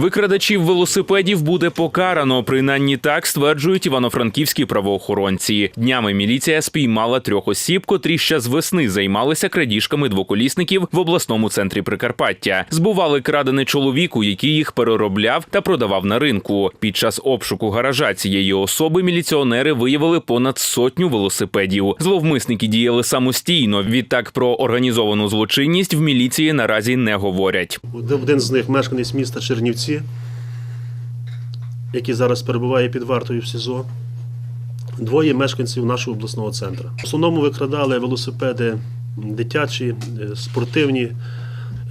Викрадачів велосипедів буде покарано. Принаймні так стверджують івано-франківські правоохоронці. Днями міліція спіймала трьох осіб, котрі ще з весни займалися крадіжками двоколісників в обласному центрі Прикарпаття. Збували крадене чоловіку, який їх переробляв та продавав на ринку. Під час обшуку гаража цієї особи міліціонери виявили понад сотню велосипедів. Зловмисники діяли самостійно. Відтак про організовану злочинність в міліції наразі не говорять. Один з них мешканець міста Чернівці, який зараз перебуває під вартою в СІЗО. Двоє мешканців нашого обласного центру. В основному викрадали велосипеди дитячі, е, спортивні,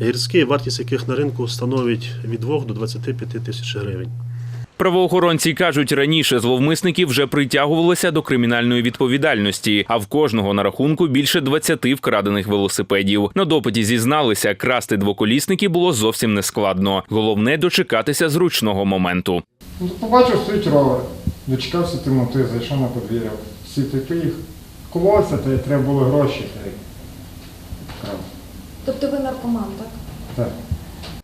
гірські, вартість яких на ринку становить від 2 до 25 тисяч гривень. Правоохоронці кажуть, раніше зловмисники вже притягувалися до кримінальної відповідальності, а в кожного на рахунку більше 20 вкрадених велосипедів. На допиті зізналися, красти двоколісники було зовсім не складно. Головне дочекатися зручного моменту. Ну, побачив, стоїть ровер. Дочекався темноти, зайшов на подвір'я. Всі типи їх колоться, та й треба було гроші. Тобто ви наркоман, так? Так.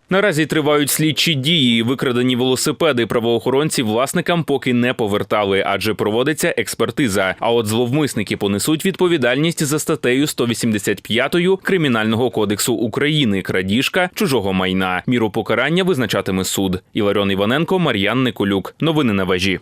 Наразі тривають слідчі дії. Викрадені велосипеди правоохоронці власникам поки не повертали, адже проводиться експертиза. А от зловмисники понесуть відповідальність за статтею 185 Кримінального кодексу України крадіжка чужого майна. Міру покарання визначатиме суд. Іларіон Іваненко, Мар'ян Николюк. Новини на вежі.